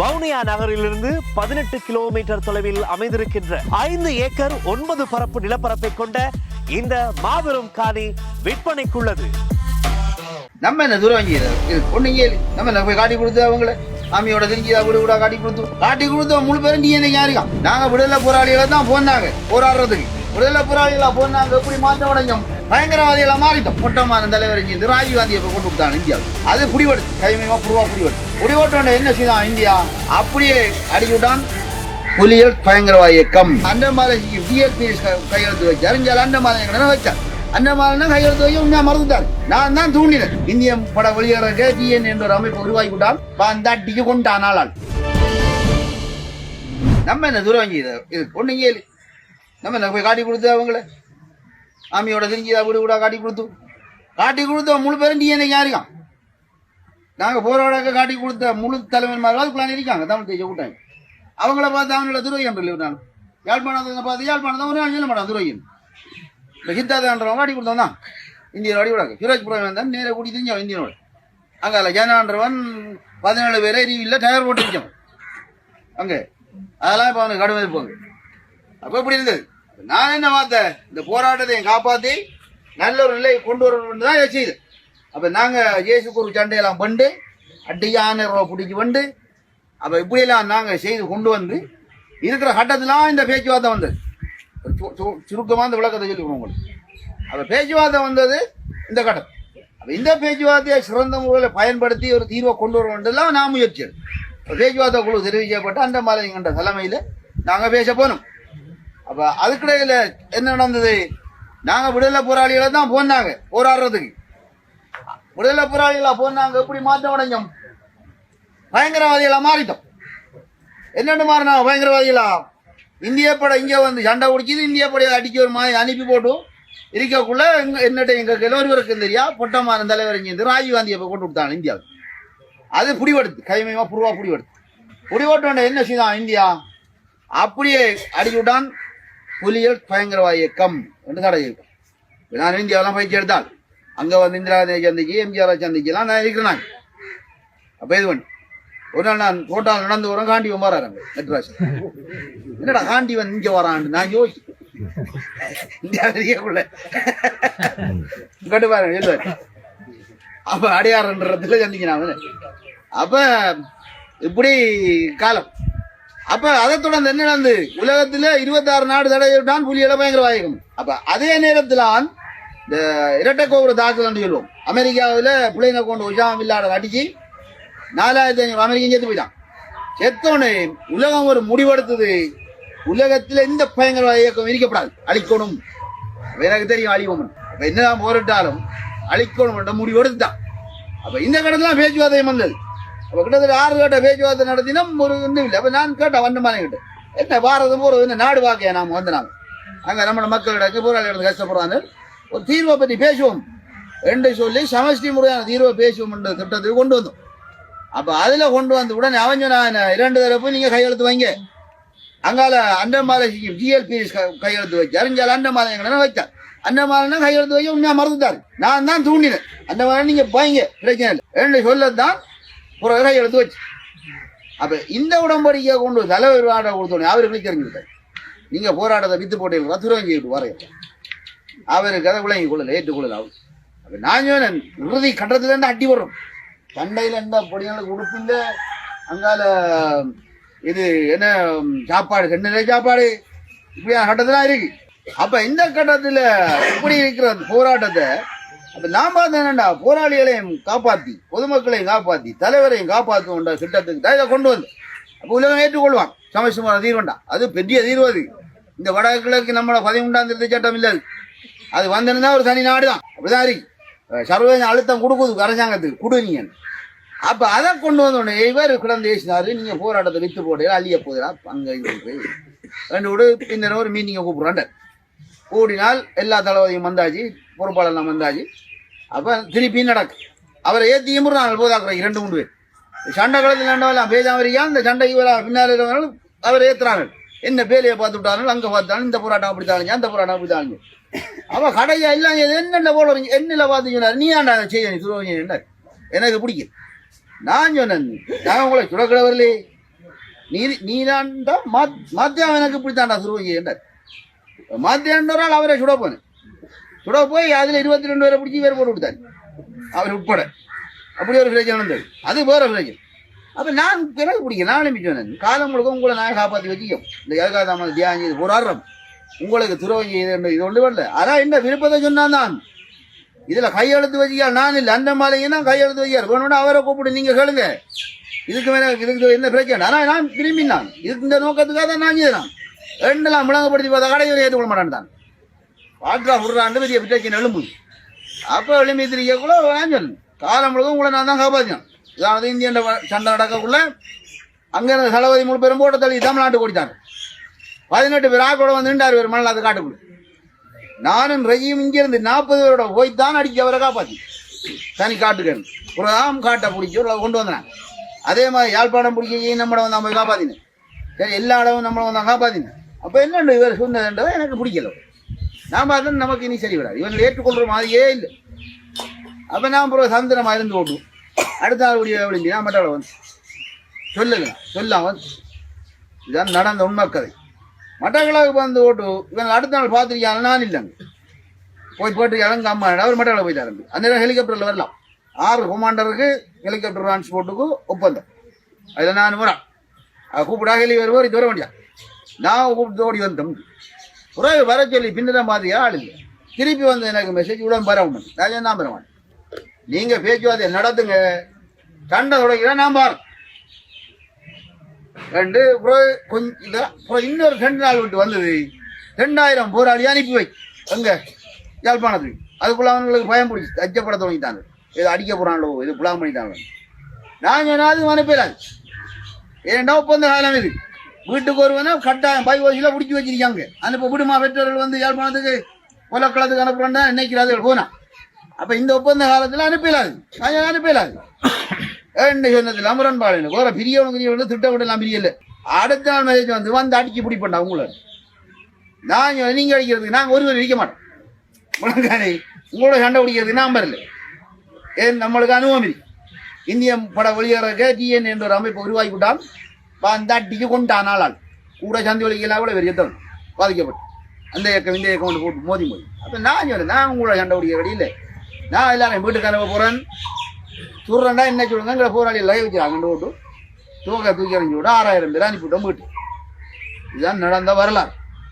வவுனியா நகரிலிருந்து பதினெட்டு கிலோமீட்டர் தொலைவில் அமைந்திருக்கின்ற ஐந்து ஏக்கர் ஒன்பது பரப்பு நிலப்பரப்பை கொண்ட இந்த மாபெரும் காணி விற்பனைக்குள்ளது. நம்ம என்ன தூரம் வாங்கிடுறது பொண்ணுங்க நம்ம என்ன போய் காட்டி கொடுத்து அவங்கள? ஆமியோட தெரிஞ்சு வீடு கூட காட்டி கொடுத்து? காட்டி கொடுத்து முழு பேரும் நீ என்ன யாருக்கா நாங்க விடுதலை போராளிகளை தான் போனாங்க போராடுறதுக்கு. விடுதலை போராளிகளா போனாங்க எப்படி மாற்றம் அடைஞ்சோம்? பயங்கரவாதிகளா மாறிட்டோம். மொட்டமான தலைவர் இருந்து ராஜீவ் காந்தியை கொண்டு கொடுத்தாங்க இந்தியாவுக்கு. அது புடிவெடுத்து கைமயமா புருவா புடிவெடுத்து புடிவெட்டோட என்ன செய்தான்? இந்தியா? அப்படியே அடிச்சு விட்டான் புலிகள் பயங்கரவாத இயக்கம். அந்த மாதிரி டிஎஸ்பி கையெழுத்து வச்சு அறிஞ்சால் அந்த மாதிரி வச்சார். அந்த கையெழுத்து வைக்க உண்மையா மறந்துட்டார் நான் தான் தூண்டினேன். இந்திய பட வெளியேறக்க டிஎன் என்ற ஒரு அமைப்பு உருவாக்கி விட்டால் அந்த அட்டிக்கு கொண்டான் ஆளால் நம்ம என்ன தூரம் வாங்கி இது பொண்ணுங்க இல்ல. நம்ம என்ன போய் காட்டி கொடுத்து அவங்கள? ஆமியோட தெரிஞ்சு வீடு கூட காட்டி கொடுத்து. காட்டி கொடுத்த முழு பேரும் டிஎன்ஏ யாருக்கான் நாங்கள் போராட காட்டி கொடுத்த முழு தலைவன்மார்கள் அதுக்குள்ள இருக்காங்க தமிழ் தேசிய கூட்டம் அவங்கள பார்த்து அவங்கள துரோகம் இல்லை நான் யாழ்ப்பாணத்தை பார்த்து யாழ்ப்பாணத்தை ஒரு நாள் சொல்ல மாட்டான் துரோகம் இப்போ சித்தாதான்றவன் காட்டி கொடுத்தோம் தான். இந்தியன் அடி விடாங்க சுரேஷ் புரம் வந்தான் நேராக கூட்டி தெரிஞ்சவன் இந்தியனோட. அங்கே ஜனான்றவன் பதினேழு பேரை இல்லை டயர் போட்டு வச்சவன் அங்கே. அதெல்லாம் இப்போ அவனுக்கு கடுமை இருப்பாங்க அப்போ இப்படி இருந்தது? நான் என்ன பார்த்தேன்? இந்த போராட்டத்தை காப்பாற்றி நல்ல ஒரு நிலையை கொண்டு வரணும்னு தான் செய்தேன். அப்போ நாங்கள் இயேசுக்கு ஒரு சண்டையெல்லாம் பண்ணு அட்டியான பிடிச்சி வந்து அப்போ இப்படியெல்லாம் நாங்கள் செய்து கொண்டு வந்து இருக்கிற கட்டத்திலாம் இந்த பேச்சுவார்த்தை வந்தது. சு- சுருக்கமா இந்த விளக்கத்தை சொல்லிக்கணும் உங்களுக்கு. அப்போ பேச்சுவார்த்தை வந்தது இந்த கட்டம். அப்போ இந்த பேச்சுவார்த்தையை சிறந்த முறையில் பயன்படுத்தி ஒரு தீர்வை கொண்டு வர வேண்டியதெல்லாம் நான் முயற்சி பேச்சுவார்த்தை குழு தெரிவிக்கப்பட்டு அந்த மாலைங்கிற தலைமையில் நாங்கள் பேச போனோம். அப்போ அதுக்கிடையில் என்ன நடந்தது? நாங்கள் விடுதலை போராளிகளை தான் போனாங்க போராடுறதுக்கு. விடுதலை போராளிகளா போனாங்க எப்படி மாற்றம் அடைஞ்சோம்? பயங்கரவாதிகளா மாறிட்டோம். என்னென்னு மாறினா பயங்கரவாதிகளா? இந்திய படை இங்கே வந்து சண்டை குடிச்சிது இந்திய படையை அடிக்க ஒரு மாதிரி அனுப்பி போட்டு இருக்கக்குள்ள எங்க என்னட்ட எங்க கிழவருக்கு தெரியா? பொட்டமான தலைவர் இங்கே இருந்து ராஜீவ் காந்தியை கொண்டு விட்டாங்க இந்தியாவுக்கு. அது புடிவெடுத்து கைமயமா புருவா புடிவெடுத்து புடிவெட்டோட என்ன செய்தான் இந்தியா? அப்படியே அடிச்சுட்டான் புலிகள் பயங்கரவாத இயக்கம் என்று தடை இருக்கும் நான் இந்தியாவெல்லாம் பயிற்சி எடுத்தால் அங்கே வந்து இந்திரா காந்தியை சந்திக்கு எம்ஜிஆர் சந்திக்கலாம் நான் இருக்கிறேன். நான் அப்போ இது பண்ணு. ஒரு நாள் நான் கோட்டால் நடந்து வரேன் காண்டிவன் வராங்க மெட்ராஸ் என்னடா காண்டிவன் இங்கே வரான்னு நான் யோசிச்சு. இந்தியாவுக்குள்ள கட்டு பாருங்க இல்லை அப்போ அடையாறுன்றதுல சந்திக்கிறான் அவனு அப்போ இப்படி காலம். அப்ப அதை தொடர்ந்து என்ன நடந்து உலகத்துல இருபத்தாறு நாடு தடை தான் புலியெல்லாம் பயங்கரவாதிகம் அப்ப அதே நேரத்தில் இந்த இரட்டை கோபுர தாக்குதல் சொல்லுவோம். அமெரிக்காவில் பிள்ளைங்க கொண்டு உஷாம் இல்லாத அடிச்சு நாலாயிரத்தி ஐநூறு அமெரிக்கன் செத்து போயிட்டான். செத்தோடனே உலகம் ஒரு முடிவெடுத்தது. உலகத்தில் இந்த பயங்கரவாத இயக்கம் இருக்கப்படாது அழிக்கணும். எனக்கு தெரியும் அழிவோம் அப்போ என்னதான் போரிட்டாலும் அழிக்கணும் என்ற முடிவு எடுத்துட்டான் இந்த கடத்துல பேச்சுவார்த்தை வந்தது. அப்போ கிட்டத்தட்ட ஆறு கட்ட பேச்சுவார்த்தை நடத்தினா ஒரு ஒன்றும் இல்லை. அப்போ நான் கேட்டேன் வண்டமான கிட்ட. என்ன பாரதம் போகிறது என்ன நாடு வாக்கையா நாம் வந்து நாம அங்கே நம்மளோட மக்களிடக்கு போராளிகளுக்கு கஷ்டப்படுறாங்க. ஒரு தீர்வை பற்றி பேசுவோம். என்று சொல்லி சமஷ்டி முறையான தீர்வை பேசுவோம் என்ற திட்டத்தை கொண்டு வந்தோம். அப்போ அதில் கொண்டு வந்த உடனே அவன் சொன்னான் இரண்டு தரப்பு நீங்கள் கையெழுத்து வைங்க. அங்கால அண்டமாலை ஜிஎல்பி கையெழுத்து வச்சார் அறிஞ்சால அண்டமாலை எங்களை வச்சார் அண்டமாலைனா கையெழுத்து வைக்க உண்மையாக மறந்துட்டாரு. நான் தான் தூண்டினேன். அந்த மாதிரி நீங்கள் வைங்க பிரச்சனை இல்லை. என்று சொல்லத்தான் ஒரு கையெழுத்து வச்சு. அப்போ இந்த உடம்படிக்கை கொண்டு தலைவர் ஆட கொடுத்தோடனே அவர்களுக்கு தெரிஞ்சுக்கிட்டார் நீங்கள் போராட்டத்தை வித்து போட்டீங்க ரத்துரங்கி விட்டு வரைய அவருக்கு அதை விளங்கி கொள்ளல ஏற்றுக்கொள்ளல. அவர் அப்போ நான் சொன்னேன் இறுதி கட்டத்துல இருந்து அட்டி வரும். சண்டையில இருந்த பொடிகளுக்கு உடுப்பில்ல அங்கால இது என்ன சாப்பாடு சென்னையில சாப்பாடு. இப்படியா கட்டத்துல இருக்கு. அப்ப இந்த கட்டத்துல இப்படி இருக்கிற அந்த போராட்டத்தை அப்ப நான் பார்த்தேன் என்னடா போராளிகளையும் காப்பாத்தி பொதுமக்களையும் காப்பாத்தி தலைவரையும் காப்பாற்றுவோம்டா திட்டத்துக்கு தான் இதை கொண்டு வந்து அப்போ உலகம் ஏற்றுக்கொள்வான். சமஸ்தமான தீர்வுண்டா? அது பெரிய தீர்வு அது. இந்த வடகிழக்கு நம்மளோட பதிமூன்றாம் திருத்த சட்டம் இல்லை அது. வந்திருந்தா ஒரு தனி நாடு தான் அப்படிதான் இருக்கு. சர்வதேச அழுத்தம் கொடுக்குது அரசாங்கத்துக்கு கொடுங்க அப்போ அதை கொண்டு வந்தோடனே இவர் கிடந்து பேசினாரு நீங்கள் போராட்டத்தை வித்து போடுறீங்க அழிய போதுடா அங்கே இருக்கு ரெண்டு விட பின்னர் ஒரு மீட்டிங்கை கூப்பிட்றாண்ட கூடினால் எல்லா தளபதியும் வந்தாச்சு பொறுப்பாளர்லாம் வந்தாச்சு. அப்போ திருப்பி நடக்கு. அவரை ஏற்றி இமுறாங்க போதாக்குறாங்க இரண்டு மூணு பேர். சண்டை காலத்தில் ரெண்டவெல்லாம் பேசாம இருக்கியா? இந்த சண்டை வர பின்னால் இருக்கிறவங்க அவரை ஏத்துறாங்க என்ன பேலையை பார்த்து விட்டாலும் அங்கே பார்த்தாலும் இந்த போராட்டம் அப்படி தாங்க அந்த போராட்டம் அப்படி தாங்க அவ கடையா இல்லை என்னென்ன போல என்ன என்னல பார்த்து சொன்னார். நீ ஆண்டா அதை செய்ய நீ துரோகம் எனக்கு பிடிக்கும். நான் சொன்னேன் நான் உங்களை சுடக்கிட வரலே நீ நீதாண்டா மத்தியம் எனக்கு பிடித்தாண்டா சுருவங்க என்றார் மாத்தியாண்டவரால் அவரை சுட போனேன் சுட போய் அதுல இருபத்தி ரெண்டு பேரை பிடிச்சி வேறு போட்டு விட்டார் அவர் உட்பட. அப்படி ஒரு பிரச்சனை நடந்தது அது வேற பிரச்சனை. அப்ப நான் எனக்கு பிடிக்கும். நான் சொன்னேன். காலம் முழுக்க உங்களை நான் காப்பாற்றி வச்சுக்கோம் இந்த ஏகாதாமல் தியானம் செய்து போராடுறோம் உங்களுக்கு துரோகி செய்து இது ஒன்று வரல அதான் என்ன விருப்பத்தை சொன்னான் தான் இதுல கையெழுத்து வச்சியா நான் இல்லை. அந்த மாதிரினா கையெழுத்து வைக்கார் வேணும்னா அவரை கூப்பிடு நீங்க கேளுங்க. இதுக்கு மேல இதுக்கு என்ன பிரச்சனை? ஆனா நான் திரும்பி நான். இதுக்கு இந்த நோக்கத்துக்காக தான் நான் செய்தேன். ரெண்டெல்லாம் முழங்கப்படுத்தி பார்த்தா கடையில் ஏற்றுக்கொள்ள மாட்டான் தான். வாட்ரா விடுறான்னு பெரிய பிரச்சனை எழும்பு அப்போ எழும்பி திரிக்கக்குள்ள நான் காலம் முழுக்க உங்களை நான் தான் காப்பாற்றினேன் இதாவது இந்தியன் சண்டை நடக்கக்குள்ள அங்கே இருந்த தளபதி மூணு பேரும் போட்ட தள்ளி தமிழ்நாட்டு கொடுத்தாங்க பதினெட்டு பேர் ஆக்கோட வந்து நின்றார் பேர் மணல் அது காட்டுக்குள்ள. நானும் ரஜியும் இங்கிருந்து நாற்பது பேரோட போய் தான் அடிக்க அவரை காப்பாற்றி தனி காட்டுக்கணும் புறதாம் காட்டை பிடிச்சி ஒரு கொண்டு வந்தேன். அதே மாதிரி யாழ்ப்பாணம் பிடிக்க நம்மளை வந்து நம்ம காப்பாத்தினேன். சரி எல்லா இடமும் நம்மளை வந்து காப்பாத்தினேன். அப்போ என்னண்டு இவர் சொன்னதுன்றதை எனக்கு பிடிக்கல. நான் பார்த்து நமக்கு இனி சரி வராது. இவன் ஏற்றுக்கொள்ற மாதிரியே இல்லை. அப்போ நான் பிறகு சந்திரமாக இருந்து ஓட்டுவோம் அடுத்த ஆள் முடிய விழுந்தி நான் மட்டாள வந்து சொல்லுங்க சொல்லாம் வந்து இதான் நடந்த உண்மை கதை. மட்டக்களவுக்கு வந்து ஓட்டு இவன் அடுத்த நாள் பார்த்துருக்கான் நான் இல்லைங்க. போய் போட்டு இறங்க அம்மா அவர் மட்டக்களவு தரம்பி அந்த நேரம் ஹெலிகாப்டரில் வரலாம். ஆறு கொமாண்டருக்கு ஹெலிகாப்டர் டிரான்ஸ்போர்ட்டுக்கு ஒப்பந்தம். அதில் நான் வரேன். கூப்பிடா ஹெலி வருவோம் இது வர வேண்டியா? நான் கூப்பிட்டு ஓடி வந்தோம் உறவு வர சொல்லி பின்னதான் மாதிரி ஆள் இல்லை. திருப்பி வந்து எனக்கு மெசேஜ் உடம்பு வர உண்டு நான் தான் பெற நீங்கள் பேச்சுவார்த்தை நடத்துங்க. சண்டை தொடங்கினா நான் பாரு. ரெண்டு கொஞ்சம் இன்னொரு ரெண்டு நாள் விட்டு வந்தது. ரெண்டாயிரம் போராளி அனுப்பி வை. எங்க? யாழ்ப்பாணத்துக்கு. அதுக்குள்ள அவங்களுக்கு பயம் பிடிச்சி அச்சப்பட தொடங்கிட்டாங்க. இது அடிக்க போறாங்களோ இது புலாம் பண்ணிட்டாங்க நான் சொன்னாலும் அனுப்பிடாது ஏன்டா ஒப்பந்த காலம் இது? வீட்டுக்கு ஒருவனை கட்டாயம் பை ஓசியில் பிடிச்சி வச்சிருக்காங்க. அனுப்ப விடுமா பெற்றோர்கள் வந்து யாழ்ப்பாணத்துக்கு கொலக்களத்துக்கு அனுப்புறேன்டா நினைக்கிறார்கள் போனா. அப்போ இந்த ஒப்பந்த காலத்தில் அனுப்பிடாது நாங்கள் அனுப்பிடாது என்ன சொன்னது முரண்பாடு ஒரு பிரியவனுக்கு பிரியவனு திட்டமிடலாம் பிரியல அடுத்த நாள் மேரேஜ் வந்து வந்து அடிச்சு பிடிப்பண்டா உங்களை. நான் சொன்னேன், நீங்க அடிக்கிறதுக்கு நாங்கள் ஒருவர் அடிக்க மாட்டோம். முழங்கானே உங்களோட சண்டை பிடிக்கிறதுக்கு நான் வரல. ஏன்? நம்மளுக்கு அனுபவம் இல்லை. இந்திய பட வெளியேறக்க டிஎன் என்ற ஒரு அமைப்பு உருவாக்கி விட்டான் அந்த அடிக்கு கொண்டான் ஆளால். கூட சந்தி ஒழிக்கலாம் கூட பெரிய தவன் பாதிக்கப்பட்டு. அந்த இயக்கம் இந்த இயக்கம் போட்டு மோதி மோதி. அப்போ நான் சொன்னேன் நான் உங்களோட சண்டை பிடிக்கிற இல்லை. நான் எல்லாரும் வீட்டுக்கு அனுப்ப போகிறேன் சொல்றேன்டா என்ன சொல்லுங்க எங்களை போராளி லகை வச்சுறாங்க ஓட்டு தூக்க தூக்கி இறங்கி விட ஆறாயிரம் பேர் அனுப்பிவிட்டோம் வீட்டு இதுதான் நடந்த வரலாறு.